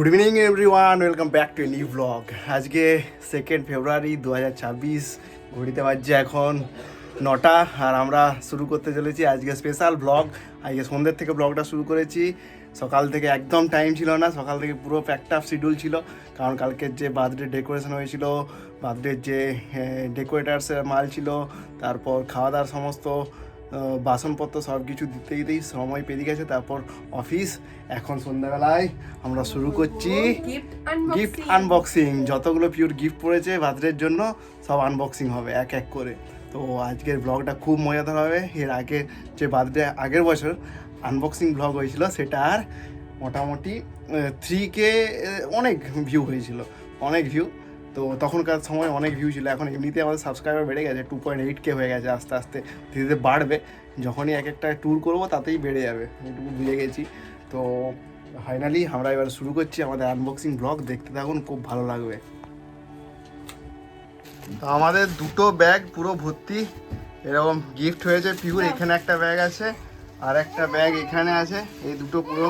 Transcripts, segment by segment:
Good evening everyone welcome back to new blog আজকে second February দু হাজার ছাব্বিশ ঘড়িতে বাজছে এখন নটা, আর আমরা শুরু করতে চলেছি আজকে স্পেশাল ব্লগ আজকে সন্ধ্যের থেকে ব্লগটা শুরু করেছি। সকাল থেকে একদম টাইম ছিল না, সকাল থেকে পুরো প্যাকড আপ শিডিউল ছিল। কারণ কালকের যে বার্থডে ডেকোরেশন হয়েছিল বার্থডের যে ডেকোরেটার্সের মাল ছিল, তারপর খাওয়া দাওয়ার সমস্ত বাসনপত্র সব কিছু দিতে দিতেই সময় পেরিয়ে গেছে তারপর অফিস এখন সন্ধ্যাবেলায় আমরা শুরু করছি গিফট আনবক্সিং আনবক্সিং যতগুলো পিওর গিফট পড়েছে বার্থডের জন্য সব আনবক্সিং হবে এক এক করে। তো আজকের ব্লগটা খুব মজাদার হবে। এর আগে যে বার্থডে আগের বছর আনবক্সিং ব্লগ হয়েছিল সেটা আর মোটামুটি থ্রি কে অনেক ভিউ হয়েছিল। অনেক ভিউ তো তখনকার সময় অনেক ভিউ ছিল। এখন এমনিতে আমাদের সাবস্ক্রাইবার বেড়ে গেছে টু পয়েন্ট এইট কে হয়ে গেছে আস্তে আস্তে। ধীরে ধীরে বাড়বে। যখনই এক একটা ট্যুর করব তাতেই বেড়ে যাবে। এটুকু বুঝে গেছি। তো ফাইনালি আমরা এবার শুরু করছি আমাদের আনবক্সিং ব্লগ দেখতে থাকুন খুব ভালো লাগবে। তো আমাদের দুটো ব্যাগ পুরো ভর্তি। এরকম গিফট হয়েছে পিউর এখানে একটা ব্যাগ আছে আর একটা ব্যাগ এখানে আছে। এই দুটো পুরো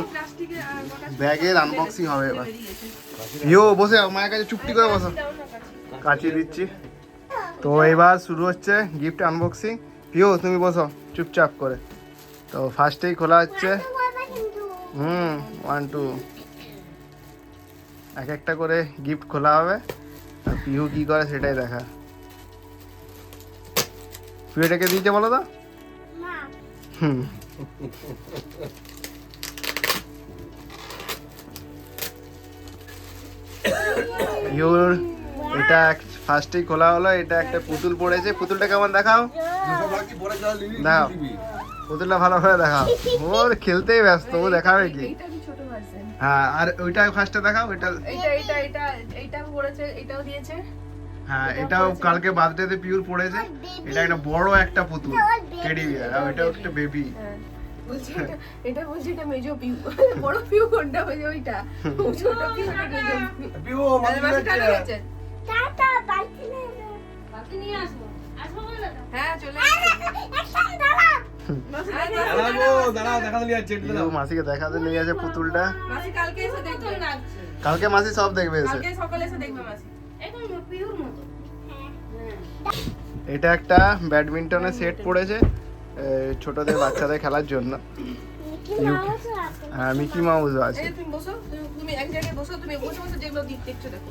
ব্যাগের আনবক্সিং হবে এবার। পিও বসে মায়ের কাছে চুপটি করে বসো। কাচিয়ে দিচ্ছি। তো এবার শুরু হচ্ছে গিফট আনবক্সিং পিও তুমি বসো চুপচাপ করে। তো ফার্স্টেই খোলা হচ্ছে। হুম ওয়ান টু এক একটা করে গিফট খোলা হবে। আর পিহু কী করে সেটাই দেখা। পিহু এটাকে দিয়েছে বলো তো? হুম। পিহুর এটা ফার্স্টেই খোলা হলো এটা একটা পুতুল পড়েছে। পুতুলটা কেমন দেখাও? দেখাও। পুতুলটা ভালো করে দেখাও। ওর খেলতেই ব্যস্ত ও দেখাবে কি? কি হ্যাঁ আর ওইটা ফার্স্টে দেখাও ওইটা এইটা এইটা এটা এইটা পড়েছে এটাও দিয়েছে। হ্যাঁ এটাও কালকে বার্থডেতে পিউর পড়েছে। এটা একটা বড় একটা পুতুল টেডি বিয়ার আর ওইটাও একটা বেবি হ্যাঁ এটা এটা বলছি এটা মেজো পিউ বড় পিউ কোনটা ওইটা? ছোট পিউ এটা মেজো পিউ হ্যাঁ মাসিকে দেখাতে নিয়ে গেছে পুতুলটা। মাসি কালকে মাসি সব দেখবে এসে। দেখবে মাসি। এটা একটা ব্যাডমিন্টনের সেট পড়েছে ছোটদের বাচ্চাদের খেলার জন্য। হ্যাঁ মিকি মাউসও আছে। তুমি বসো তুমি- তুমি এক জায়গায় বসো তুমি বসে বসে যেগুলো দেখছ দেখো।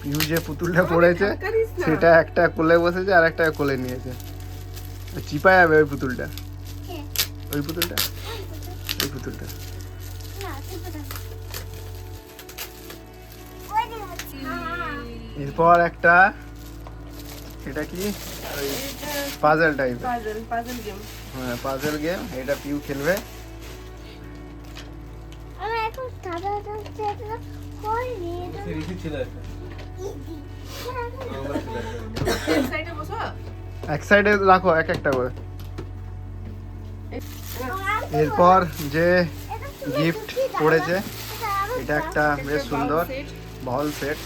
পিউ যে পুতুলটা পড়েছে। সেটা একটা কোলে বসেছে আর একটা কোলে নিয়েছে। চিপা যাবে ওই পুতুলটা। ওই পুতুলটা? ওই পুতুলটা। এরপর একটা এটা কি? ওই puzzle type puzzle puzzle game হ্যাঁ পাজল গেম এটা পিউ খেলবে। সাইডে বসো এক সাইডে রাখো এক একটা করে। এরপর যে গিফট পড়েছে এটা একটা বেশ সুন্দর বল সেট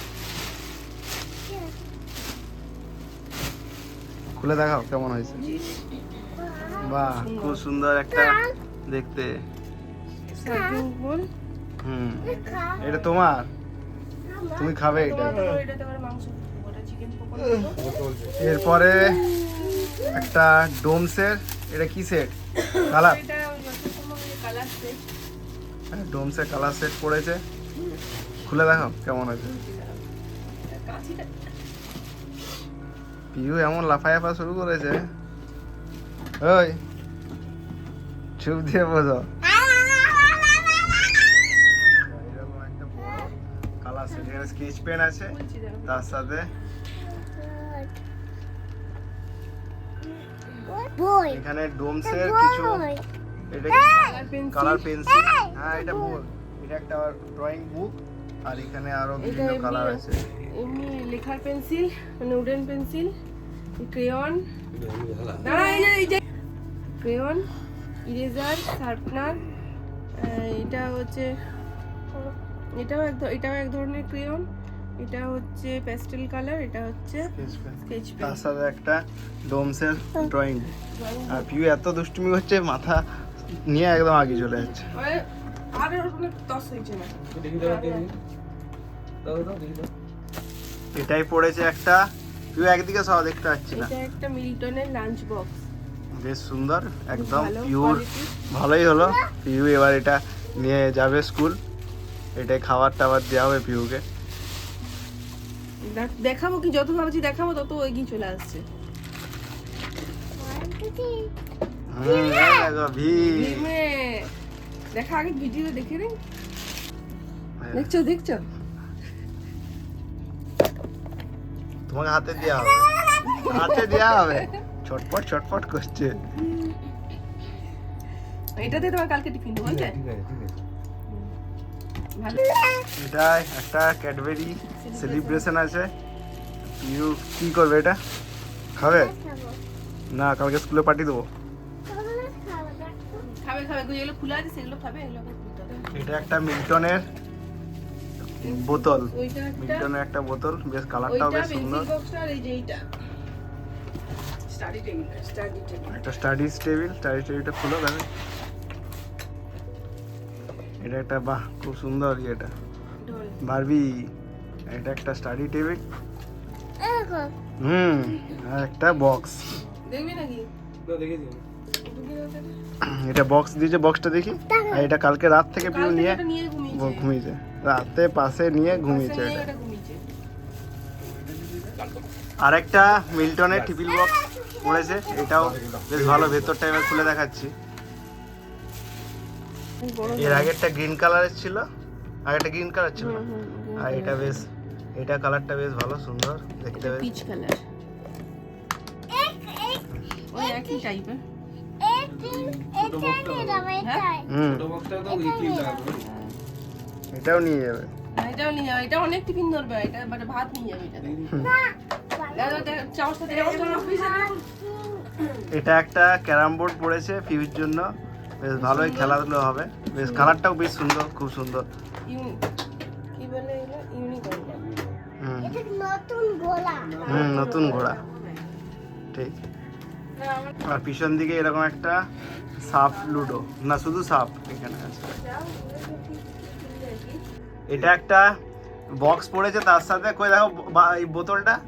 খুলে দেখাও কেমন হয়েছে। বাহ খুব সুন্দর একটা দেখতে। হুম এটা তোমার? তুমি খাবে এটা। এরপরে একটা ডোমসের এটা কি সেট? কালার। সেট। ডোমসের কালার সেট পড়েছে। খুলে দেখো কেমন কাঁচিটা পিউ এমন লাফায়াফা শুরু করেছে। ওই চুপ দিয়ে বোঝো। স্কেচ পেন আছে। তার সাথে এখানে ডোমসের কিছু এটা কালার পেন্সিল হ্যাঁ এটা বল এটা একটা ড্রয়িং বুক আর এখানে আরও বিভিন্ন এমনি কালার আছে। এমনি লেখার পেন্সিল মানে উডেন পেন্সিল ক্রেয়ন দাঁড়া এই যে এই যে ক্রেয়ন ইরেজার শার্পনার এটা হচ্ছে এটাও এক এটাও এক ধরনের ক্রেয়ন এটা হচ্ছে প্যাস্টেল কালার এটা হচ্ছে। স্কেচ পেন তার সাথে একটা ডোমসের ড্রয়িং আর পিউ এত দুষ্টুমি হচ্ছে মাথা নিয়ে একদম আগে চলে যাচ্ছে। আর আর অনেক টস হয়েছে না। এটাই পড়েছে একটা তুই একদিকে সব দেখতে পাচ্ছি না। এটা একটা মিল্টনের লাঞ্চ বক্স বেশ সুন্দর একদম পিওর ভালোই হলো পিউ এবার এটা নিয়ে যাবে স্কুল এটাই খাবার টাবার দেওয়া হবে পিউকে। দেখ- দেখাবো কি যত ভাবছি দেখাবো তত ওই এগিয়ে চলে আসছে। এই দেখো, ভি। ভীমে। দেখা আগে ভিডিও দেখে নে। দেখছ দেখছ? তোমাকে হাতে দেওয়া হবে। হাতে দেওয়া হবে। ছটপট ছটপট করছে। এটাতে তোমার কালকে টিফিন দেবো ভালো এটা একটা ক্যাডবেরি সেলিব্রেশন আছে। পিউ কি করবে এটা? খাবে? না কালকে স্কুলে পাঠিয়ে দেবো। এটা একটা মিল্টনের বোতল। ওইটা একটা মিল্টনের একটা বোতল বেশ কালারটাও ওইটা বেশ সুন্দর। পেন্সিল বক্সটা আর এই যে এইটা। স্টাডি টেবিল একটা স্টাডিজ টেবিল স্টাডি টেবিলটা খুলো দেখো। এটা একটা বাহ খুব সুন্দর ইয়েটা। বারবি এটা একটা স্টাডি টেবিল হুম আর একটা বক্স। এটা বক্স দিয়েছে বক্সটা দেখি। আর এটা কালকে রাত থেকে পিউ নিয়ে ঘুমিয়েছে। রাতে পাশে নিয়ে ঘুমিয়েছে এটা। আর একটা মিল্টনের টিফিল বক্স পড়েছে। এটাও বেশ ভালো ভেতরটা এবার খুলে দেখাচ্ছি। এর আগেরটা গ্রিন কালারের ছিল আগেরটা গ্রিন কালার ছিল আর এটা বেশ এটা কালারটা বেশ ভালো সুন্দর দেখতে বেশ পিচ কালার ওই একই টাইপের এটাও নিয়ে যাবে এটাও নিয়ে যাবে এটা অনেক টিফিন ধরবে এটা মানে ভাত নিয়ে যাবে এটা এটা একটা ক্যারাম বোর্ড পড়েছে ফিউর জন্য বেশ ভালোই খেলাধুলো হবে। বেশ কালারটাও বেশ সুন্দর খুব সুন্দর। হুম। নতুন হুম নতুন ঘোড়া। ঠিক। আর পিছন দিকে এরকম একটা সাপ লুডো। না শুধু সাপ এখানে আছে। এটা একটা বক্স পড়েছে তার সাথে কই দেখো বা- এই বোতলটা?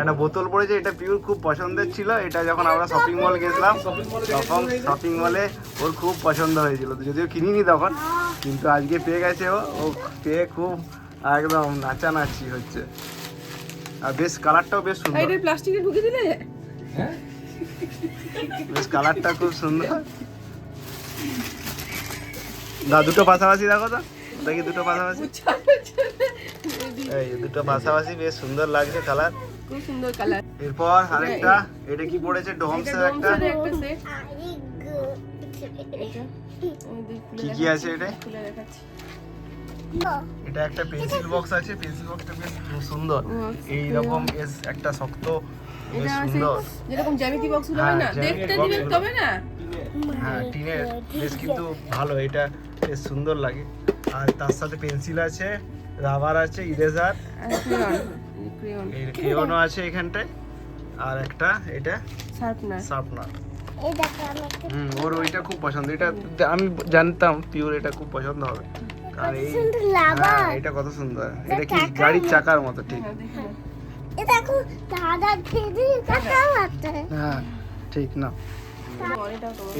একটা বোতল পড়েছে এটা পিওর খুব পছন্দের ছিল। এটা যখন আমরা শপিং মল গেছিলাম তখন শপিং মলে ওর খুব পছন্দ হয়েছিল। তো যদিও কিনিনি তখন কিন্তু আজকে পেয়ে গেছে ও। ও পেয়ে খুব একদম নাচানাচি হচ্ছে। আর বেশ কালারটাও বেশ সুন্দর। এটা প্লাস্টিকে ঢুকে দিলে? বেশ কালারটা খুব সুন্দর। দা দুটো পাশাপাশি দেখো তো। দেখি দুটো পাশাপাশি। এই দুটো পাশাপাশি বেশ সুন্দর লাগছে কালার খুব সুন্দর কালার এরপর আরেকটা এটা কি পড়েছে? ডোমসের একটা। কি কি আছে এটা? খুলে দেখাচ্ছি। এটা একটা পেন্সিল বক্স আছে। পেন্সিল বক্সটা বেশ খুব সুন্দর এই রকম বেশ একটা শক্ত বেশ সুন্দর। যেরকম জ্যামিতি বক্স হয় না? হ্যাঁ, দেখতে box দিবে গুলো। তবে না? হ্যাঁ টিনের। বেশ কিন্তু ভালো এটা বেশ সুন্দর লাগে। আর তার সাথে পেন্সিল আছে রাবার আছে ইরেজার আর ক্রেয়ন। ক্রেয়ন এই কেওনো আছে এখানটায়। আর একটা এটা শার্পনার। শার্পনার। আমি হুম ওর ওইটা খুব পছন্দ। এটা আমি জানতাম পিওর এটা খুব পছন্দ হবে। আর এই হ্যাঁ এটা কত সুন্দর। এটা কি গাড়ির চাকার মতো ঠিক। হ্যাঁ দেখি না। এ দেখো দাদা খেদি কাকা হ্যাঁ ঠিক না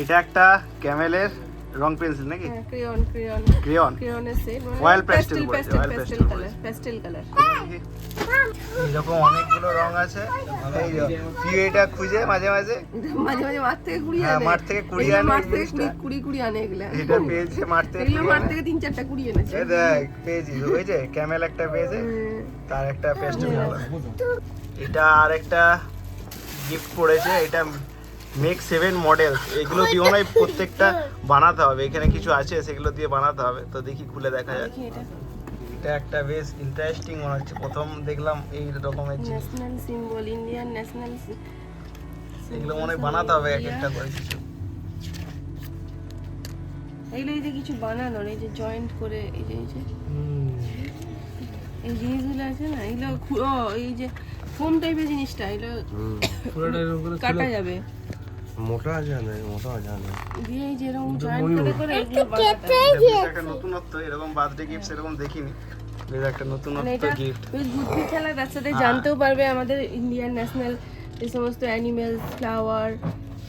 এটা একটা ক্যামেলের রং পেন্সিল নাকি? হ্যাঁ ক্রেয়ন ক্রেয়ন। ক্রেয়ন? ক্রেয়নের সেট pastel বলছে, পেস্টেল কালার পেস্টেল কালার এরকম অনেকগুলো রং আছে। এই তুই এটা খুঁজে মাঝে মাঝে। মাঝে মাঝে মাঠ থেকে কুড়িয়ে হ্যাঁ, আনে। মাঠ থেকে কুড়ি আনে মাঠ থেকে কুড়ি- কুড়ি কুড়ি আনে এগুলা। এটা পেয়েছে মাঠ থেকে এগুলো মাঠ থেকে তিন চারটা কুড়ি এনেছে। এই দেখ পেয়েছি। ওই যে ক্যামেল একটা পেয়েছে। তার একটা পেস্টেল কালার এটা আর একটা গিফট পড়েছে এটা মেক সেভেন মডেল এগুলো দিয়ে মনে প্রত্যেকটা বানাতে হবে। এখানে কিছু আছে সেগুলো দিয়ে বানাতে হবে। তো দেখি খুলে দেখা যাক। এটা। একটা বেশ ইন্টারেস্টিং মনে হচ্ছে। প্রথম দেখলাম এই রকমের জিনিস। ন্যাশনাল সিম্বল ইন্ডিয়ান ন্যাশনাল এগুলো মনে বানাতে হবে এক একটা করে কিছু। এগুলো এই যে কিছু বানানোর এই যে জয়েন্ট করে এই যে এই যে। এই জিনিসগুলো আছে না এগুলো এই যে ফোম টাইপের জিনিসটা এগুলো কাটা যাবে। মোটা জানে মোটা জানে দিয়ে এই যে জয়েন্ট করে করে এগুলো। এটা একটা নতুনত্ব এরকম বার্থডে গিফট এরকম দেখিনি। বেশ একটা মানে নতুনত্ব গিফট বেশ বুদ্ধি খেলা বাচ্চাদের। জানতেও পারবে আমাদের ইন্ডিয়ান ন্যাশনাল যে সমস্ত অ্যানিমেলস ফ্লাওয়ার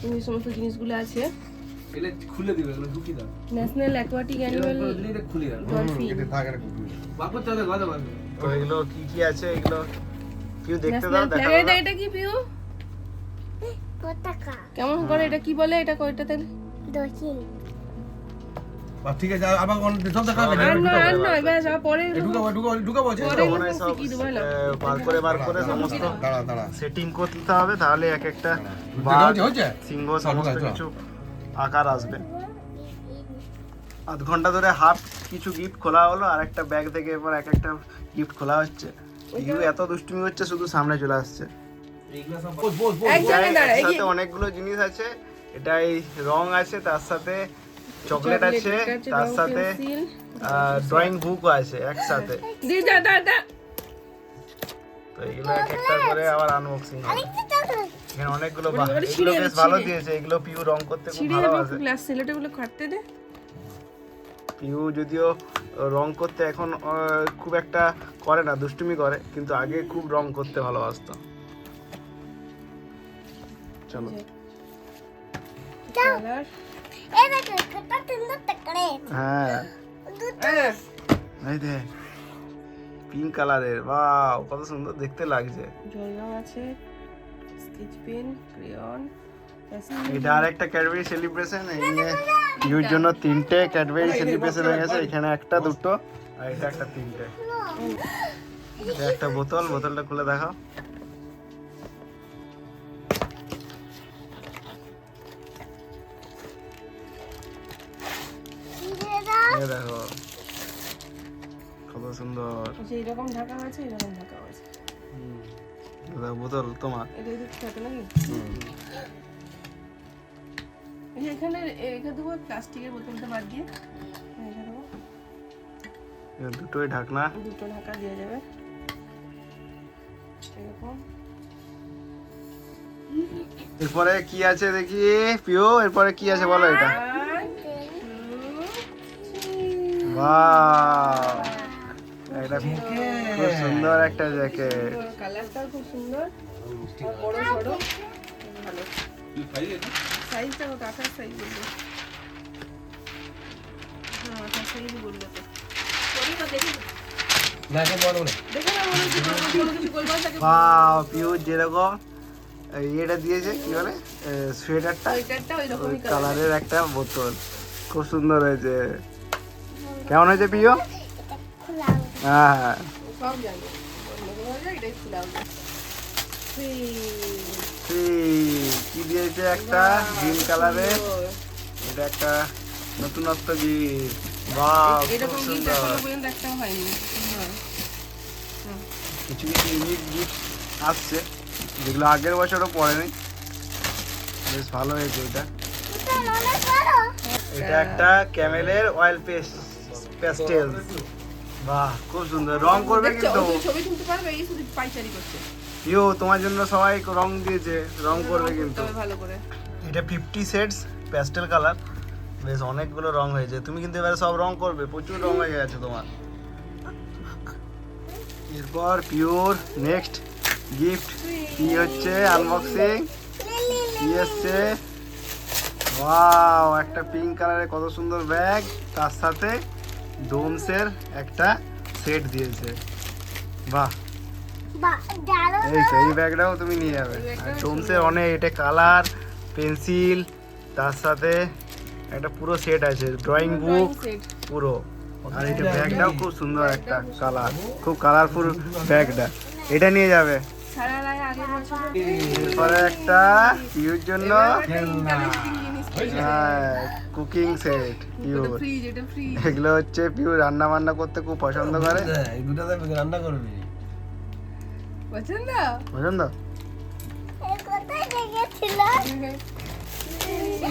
এই সমস্ত জিনিসগুলো আছে। এটা খুলে দিবে এগুলো ঢুকিয়ে দাও। ন্যাশনাল অ্যাকোয়াটিক অ্যানিমেল এটা খুলে দাও ডলফিন বাপুর চাঁদে কথা বলবে তো এগুলো কি কি আছে এগুলো? কেউ দেখতে দাও দেখা এটা এটা কি পিউ কেমন করে? এটা কি বলে? এটা কয়টাতে দক্ষিণ। ঠিক আছে আবার সব দেখাবে আর নয় আর নয় ব্যাস আর পরে ঢুকাবো ঢুকাবো ঢুকাবো পরে হয় সব শিখিয়ে দেবো না আহ, বার করে বার করে সমস্ত দাঁড়া দাঁড়া সেটিং করতে হবে তাহলে এক একটা? সিংহ সমস্ত। কিছু আকার আসবে। আধ ঘণ্টা ধরে হাফ কিছু গিফট খোলা হলো আর একটা ব্যাগ থেকে এবার এক একটা গিফট খোলা হচ্ছে। ইউ এত দুষ্টুমি হচ্ছে শুধু সামনে চলে আসছে। অনেকগুলো জিনিস আছে এটা এই রং আছে তার সাথে চকলেট আছে তার সাথে ড্রয়িং বুকও আছে একসাথে। তো এগুলো এক একটা করে আবার আনবক্সিং হবে। এখানে অনেকগুলো এগুলো বেশ ভালো দিয়েছে এগুলো পিউ রং করতে খুব ভালোবাসে গ্লাস ছেলেটাগুলো কাটতে দে। পিউ যদিও রং করতে এখন খুব একটা করে না দুষ্টুমি করে কিন্তু আগে খুব রং করতে ভালোবাসতো। চলো। হ্যাঁ। এই দে পিঙ্ক কালারের বাহ কত সুন্দর দেখতে লাগছে। জল আছে। স্কেচ পেন ক্রেয়ন এটা আর একটা ক্যাডবেরি সেলিব্রেশন এই নিয়ে পিউর জন্য তিনটে ক্যাডবেরি সেলিব্রেশন হয়ে গেছে। এখানে একটা দুটো আর এটা একটা তিনটে। এটা একটা বোতল বোতলটা খুলে দেখাও। এই দেখো। কত সুন্দর। এইরকম ঢাকা আছে এরকম ঢাকা আছে এই বোতল তোমার। এটা একটু ছোট নাকি? এই যে এখানে রেখে দেবো প্লাস্টিকের বোতলটা বাদ দিয়ে। রেখে দেবো। দুটোই ঢাকনা। দুটো ঢাকা দিয়ে যাবে। এরকম। এরপরে কি আছে দেখি? পিও এরপরে কি আছে বলো এটা? Three. এটা খুব সুন্দর একটা জ্যাকেট কালারটাও খুব সুন্দর। বড় ভালো। সাইজটা কত? আঠাশ সাইজ বলল। হ্যাঁ আঠাশ সাইজ বলল তো। দেখি। না এটা বড় পিউ যেরকম ইয়েটা দিয়েছে কি বলে? সোয়েটারটা কালারের একটা বোতল। খুব সুন্দর হয়েছে। কেমন হয়েছে পিও খোলা হ্যাঁ। হ্যাঁ কি দিয়েছে একটা? গ্রিন কালারের। এটা একটা নতুনত্ব গিফট। বাহ এরকম গিফট সুন্দর। এখনও পর্যন্ত একটাও হয়নি। হ্যাঁ। কিছু কিছু ইউনিক গিফট আসছে। যেগুলো আগের বছরও পড়েনি। বেশ ভালো হয়েছে এটা এটা একটা ক্যামেলের অয়েল পেস্ট প্যাস্টেল। বাহ খুব সুন্দর। রং করবে কিন্তু। ছবি তুলতে পারবে এই শুধু পাইচারি করছে। ইও তোমার জন্য সবাই রং দিয়েছে। রং করবে কিন্তু। ভালো করে। এটা ফিফটি সেটস প্যাস্টেল কালার বেশ অনেকগুলো রং হয়েছে। তুমি কিন্তু এবারে সব রং করবে। প্রচুর রং হয়ে গেছে তোমার। এরপর পিওর নেক্সট গিফট কি হচ্ছে? আনবক্সিং কি এসছে ওয়াও একটা পিঙ্ক কালারের কত সুন্দর ব্যাগ তার সাথে ডোমসের একটা সেট দিয়েছে। বাহ। এই তো। এই ব্যাগটাও তুমি নিয়ে যাবে। আর ডোমসের অনেক এটা কালার পেন্সিল তার সাথে একটা পুরো সেট আছে ড্রয়িং বুক পুরো। আর এটা ব্যাগটাও খুব সুন্দর একটা কালার খুব কালারফুল ব্যাগটা। এটা নিয়ে যাবে। এরপরে একটা ইউর জন্য কুকিং সেট পিওর এগুলো হচ্ছে পিওর রান্না বান্না করতে খুব পছন্দ করে। এই দুটো রান্না করবি। পছন্দ? পছন্দ?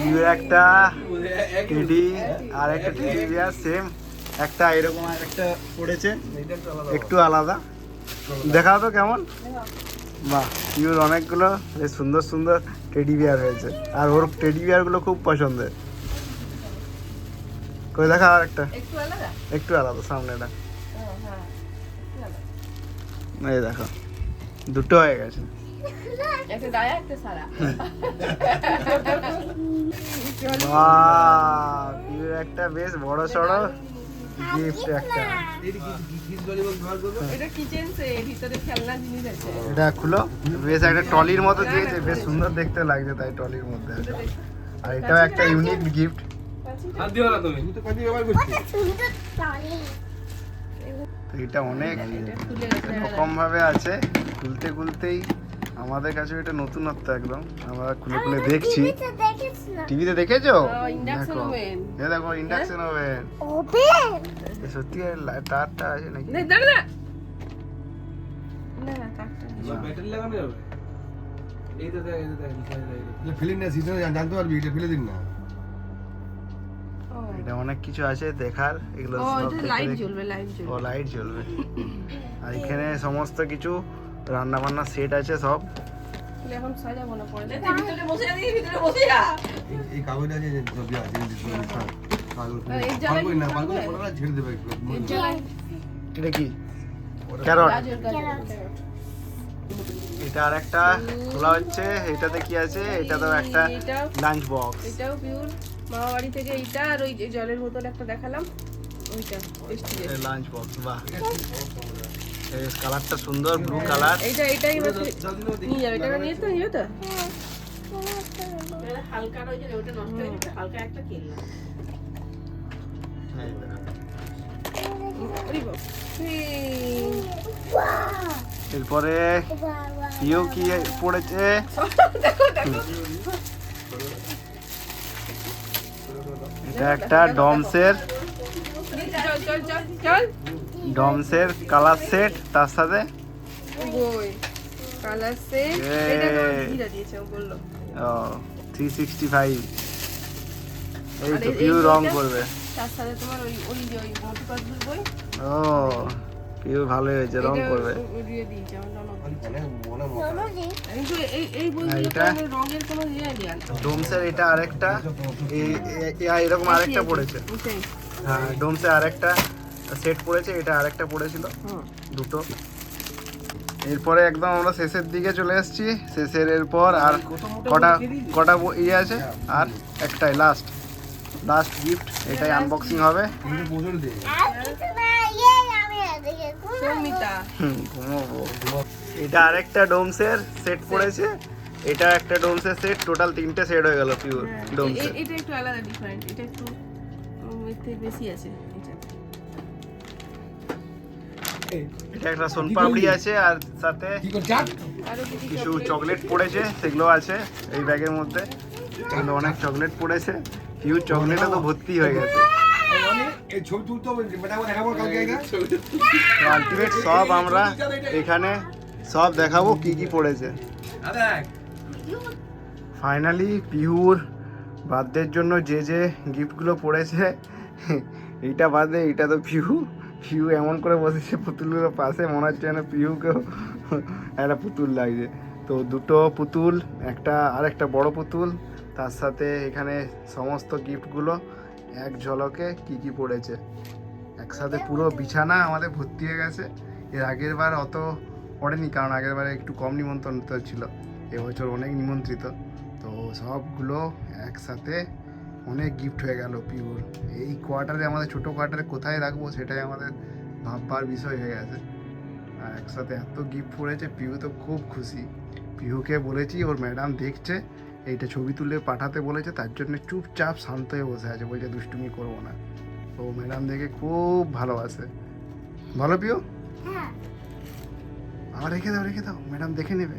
পিওর একটা টেডি আর একটা টেডি বিয়ার সেম একটা এরকম আর একটা পড়েছে একটু আলাদা দেখাও তো কেমন। বাহ পিওর অনেকগুলো বেশ সুন্দর সুন্দর টেডি বিয়ার হয়েছে। আর ওর টেডি বিয়ারগুলো খুব পছন্দের। কই দেখা আর একটা? একটু আলাদা? সামনেটা হ্যাঁ এই দেখো দুটো হয়ে গেছে। একটা বেশ বড় সড়ো গিফট একটা। এটা কিচেন সে ভিতরে খেলনা জিনিস আছে। এটা খুলো। বেশ একটা টলির মতো দিয়েছে। বেশ সুন্দর দেখতে লাগছে তাই টলির মধ্যে আর এটাও একটা ইউনিক গিফট হাত দিও না তুমি। তো কাজে ব্যবহার করছি। সুন্দর টলি এটা অনেক এটা রকম ভাবে আছে। খুলতে খুলতেই আমাদের কাছে এটা নতুনত্ব একদম। আমরা খুলে খুলে দেখছি। টিভিতে দেখেছ দেখো। এ দেখো ইন্ডাকশন ওভেন ওপেন সত্যি তারটা আছে নাকি? এটা অনেক কিছু আছে দেখার এগুলো লাইট জ্বলবে লাইট জ্বলবে। আর এখানে সমস্ত কিছু রান্না বান্না সেট আছে সব। এই- কাগজটা যে আছে এটা কি? ক্যারট। এটা আর একটা খোলা হচ্ছে এটাতে কি আছে? এটা তো একটা এটা লাঞ্চ বক্স এটাও পিওর মামা বাড়ি থেকে এইটা আর ওই যে জলের বোতল একটা দেখালাম। ওইটা লাঞ্চ বক্স বাহ। কালারটা সুন্দর ব্লু কালার। এইটা এটাই নিয়ে যাবে এটা নিয়ে তো নিয়ে তো? হালকা রয়েছে ওটা নষ্ট হয়ে যাবে হালকা একটা কিনলাম। এরপরে ইউ কি পড়েছে? এটা একটা ডমসের চল চল চল চল। ডমসের কালার সেট তার সাথে? বই কালার সে এটা তো দিয়েছে ও বলল। থ্রি সিক্সটি ফাইভ এই আর তো পিউ রং করবে তার সাথে তোমার ওই ওই যে ওই মোটু পাতলুর বই। ও পিউ ভালো হয়েছে রং করবে দিয়ে দিয়েছে এটা? ইয়ে এটা আরেকটা এরকম আরেকটা পড়েছে। হ্যাঁ ডোমসে আরেকটা। সেট পড়েছে এটা আরেকটা পড়েছিল। দুটো। এরপরে একদম আমরা শেষের দিকে চলে এসেছি। শেষের এরপর আর কটা কটা ইয়ে আছে? আর একটাই লাস্ট লাস্ট গিফট এটাই আনবক্সিং হবে। এটা আরেকটা ডোমসের সেট পড়েছে। এটা একটা ডোমসের সেট টোটাল তিনটে সেট হয়ে গেল পিওর হ্যাঁ, ডোমসের। এটা একটু আলাদা ডিফারেন্ট এটা একটু বেশি আছে। এটা এটা একটা সোনপাপড়ি আছে আর সাথে কি কর চাট? আরও কিছু চকলেট পড়েছে সেগুলো আছে এই ব্যাগের মধ্যে। এগুলো অনেক চকলেট পড়েছে। হিউজ চকলেটে তো ভর্তি হয়ে গেছে। আলটিমেট সব আমরা এখানে সব দেখাবো কি কি পড়েছে। ফাইনালি পিহুর বার্থডের জন্য যে যে গিফটগুলো পড়েছে এইটা বাদে এইটা তো পিহু পিহু এমন করে বসেছে পুতুলগুলোর পাশে মনে হচ্ছে যেন পিহুকেও একটা পুতুল লাগছে। তো দুটো পুতুল একটা আর একটা বড় পুতুল তার সাথে এখানে সমস্ত গিফটগুলো এক ঝলকে কি কি পড়েছে। একসাথে পুরো বিছানা আমাদের ভর্তি হয়ে গেছে। এর আগের বার অত পড়েনি কারণ আগের বারে একটু কম নিমন্ত্রিত ছিল। এবছর অনেক নিমন্ত্রিত। তো সবগুলো একসাথে অনেক গিফট হয়ে গেল পিওর এই কোয়ার্টারে আমাদের ছোটো কোয়ার্টারে কোথায় রাখব সেটাই আমাদের ভাববার বিষয় হয়ে গেছে। আর একসাথে এত গিফট পড়েছে পিউ তো খুব খুশি। পিহুকে বলেছি ওর ম্যাডাম দেখছে এইটা ছবি তুলে পাঠাতে বলেছে তার জন্য চুপচাপ শান্ত হয়ে বসে আছে বলছে দুষ্টুমি করব না। ও ম্যাডাম দেখে খুব ভালোবাসে ভালো পিও হ্যাঁ। আবার রেখে দাও রেখে দাও ম্যাডাম দেখে নেবে।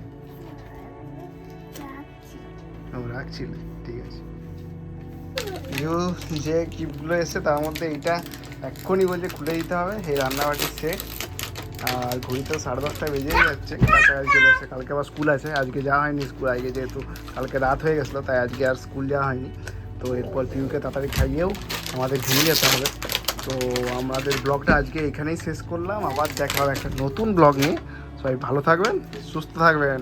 রাখছি। ও রাখছিলে ঠিক আছে। ইউ যে গিফটগুলো এসছে তার মধ্যে এইটা এক্ষুনি বলছে খুলে দিতে হবে। এই রান্নাবাটির সেট আর ঘড়িতেও সাড়ে দশটা বেজেই যাচ্ছে, কাছাকাছি চলে এসছে। কালকে আবার স্কুল আছে, আজকে যাওয়া হয়নি স্কুল আজকে যেহেতু কালকে রাত হয়ে গেছিল, তাই আজকে আর স্কুল যাওয়া হয়নি। তো এরপর পিউকে তাড়াতাড়ি খাইয়েও আমাদের ঘুমিয়ে যেতে হবে। তো আমাদের ব্লগটা আজকে এখানেই শেষ করলাম। আবার দেখা হবে একটা নতুন ব্লগ নিয়ে। সবাই ভালো থাকবেন, সুস্থ থাকবেন।